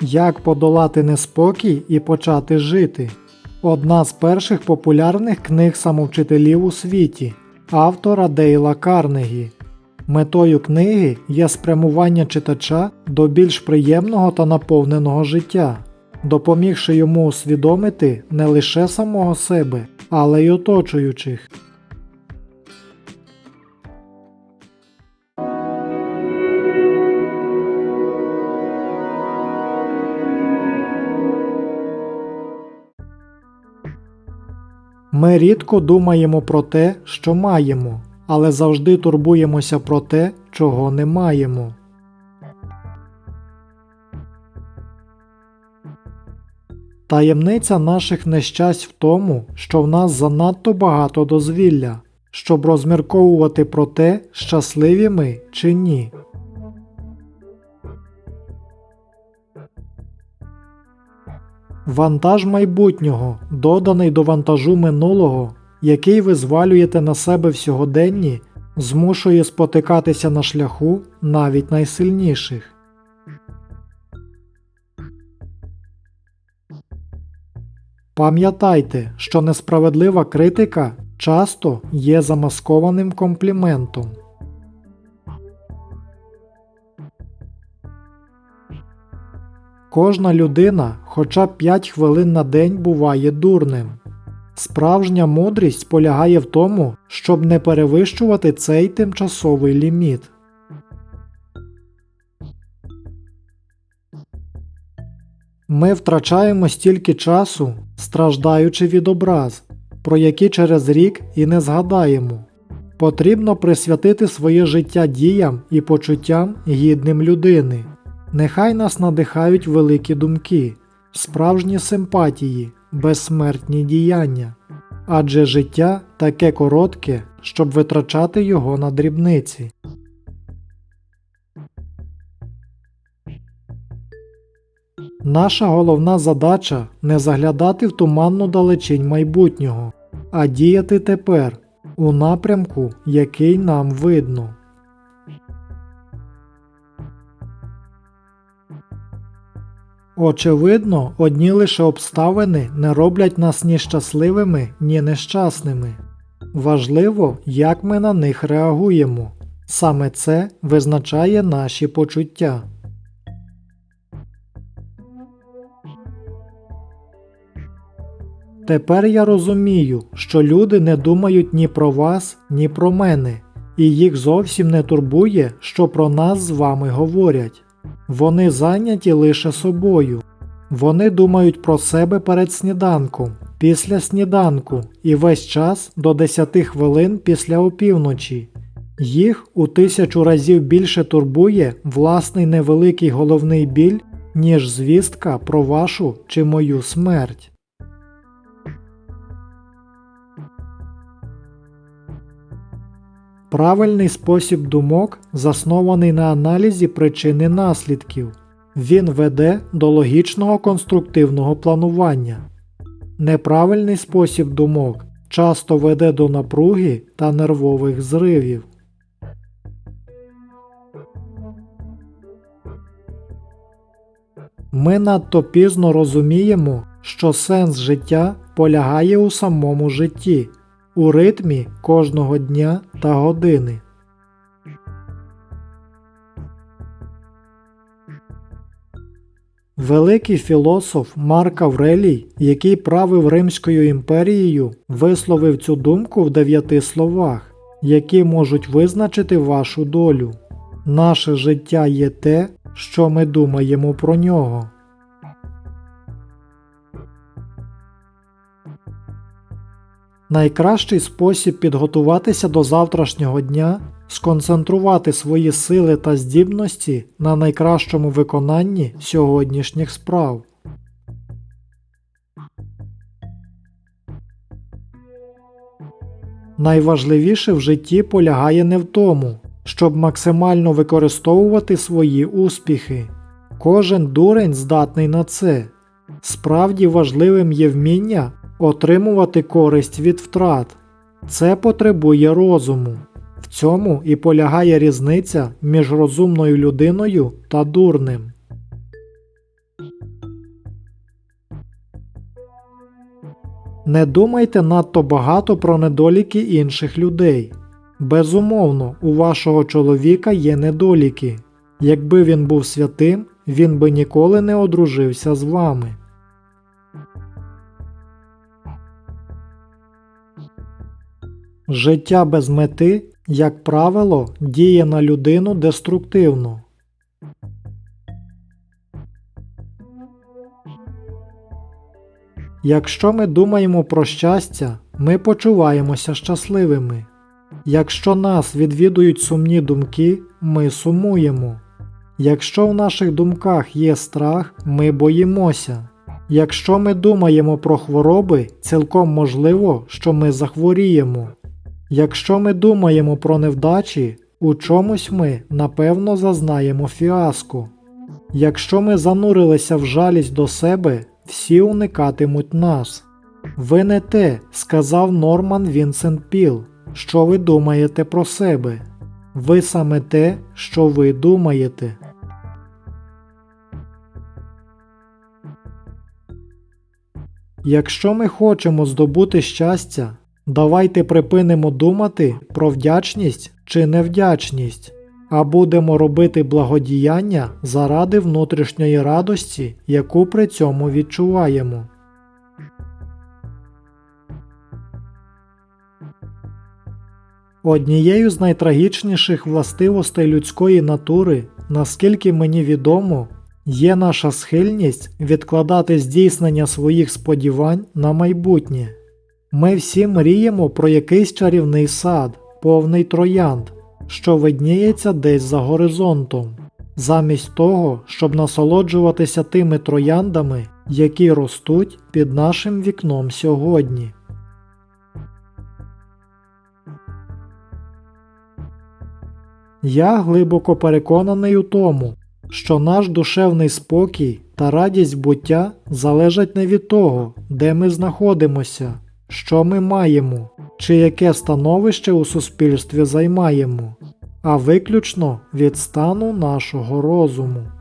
Як подолати неспокій і почати жити. Одна з перших популярних книг самовчителів у світі автора Дейла Карнегі. Метою книги є спрямування читача до більш приємного та наповненого життя, допомігши йому усвідомити не лише самого себе, але й оточуючих. Ми рідко думаємо про те, що маємо, але завжди турбуємося про те, чого не маємо. Таємниця наших нещасть в тому, що в нас занадто багато дозвілля, щоб розмірковувати про те, щасливі ми чи ні. Вантаж майбутнього, доданий до вантажу минулого, який ви звалюєте на себе в сьогоденні, змушує спотикатися на шляху навіть найсильніших. Пам'ятайте, що несправедлива критика часто є замаскованим компліментом. Кожна людина хоча б 5 хвилин на день буває дурним. Справжня мудрість полягає в тому, щоб не перевищувати цей тимчасовий ліміт. Ми втрачаємо стільки часу, страждаючи від образ, про які через рік і не згадаємо. Потрібно присвятити своє життя діям і почуттям гідним людини. Нехай нас надихають великі думки, справжні симпатії, безсмертні діяння. Адже життя таке коротке, щоб витрачати його на дрібниці. Наша головна задача не заглядати в туманну далечінь майбутнього, а діяти тепер у напрямку, який нам видно. Очевидно, одні лише обставини не роблять нас ні щасливими, ні нещасними. Важливо, як ми на них реагуємо. Саме це визначає наші почуття. Тепер я розумію, що люди не думають ні про вас, ні про мене, і їх зовсім не турбує, що про нас з вами говорять. Вони зайняті лише собою. Вони думають про себе перед сніданком, після сніданку і весь час до 10 хвилин після опівночі. Їх у тисячу разів більше турбує власний невеликий головний біль, ніж звістка про вашу чи мою смерть. Правильний спосіб думок заснований на аналізі причин і наслідків. Він веде до логічного конструктивного планування. Неправильний спосіб думок часто веде до напруги та нервових зривів. Ми надто пізно розуміємо, що сенс життя полягає у самому житті, у ритмі кожного дня та години. Великий філософ Марк Аврелій, який правив Римською імперією, висловив цю думку в дев'яти словах, які можуть визначити вашу долю. Наше життя є те, що ми думаємо про нього. Найкращий спосіб підготуватися до завтрашнього дня сконцентрувати свої сили та здібності на найкращому виконанні сьогоднішніх справ. Найважливіше в житті полягає не в тому, щоб максимально використовувати свої успіхи. Кожен дурень здатний на це. Справді важливим є вміння Отримувати користь від втрат це потребує розуму. В цьому і полягає різниця між розумною людиною та дурним. Не думайте надто багато про недоліки інших людей. Безумовно, у вашого чоловіка є недоліки. Якби він був святим, він би ніколи не одружився з вами. Життя без мети, як правило, діє на людину деструктивно. Якщо ми думаємо про щастя, ми почуваємося щасливими. Якщо нас відвідують сумні думки, ми сумуємо. Якщо в наших думках є страх, ми боїмося. Якщо ми думаємо про хвороби, цілком можливо, що ми захворіємо. Якщо ми думаємо про невдачі, у чомусь ми напевно зазнаємо фіаско. Якщо ми занурилися в жалість до себе, всі уникатимуть нас. Ви не те, сказав Норман Вінсент Піл, що ви думаєте про себе. Ви саме те, що ви думаєте. Якщо ми хочемо здобути щастя, давайте припинимо думати про вдячність чи невдячність, а будемо робити благодіяння заради внутрішньої радості, яку при цьому відчуваємо. Однією з найтрагічніших властивостей людської натури, наскільки мені відомо, є наша схильність відкладати здійснення своїх сподівань на майбутнє. Ми всі мріємо про якийсь чарівний сад, повний троянд, що видніється десь за горизонтом, замість того, щоб насолоджуватися тими трояндами, які ростуть під нашим вікном сьогодні. Я глибоко переконаний у тому, що наш душевний спокій та радість буття залежать не від того, де ми знаходимося, що ми маємо, чи яке становище у суспільстві займаємо, а виключно від стану нашого розуму.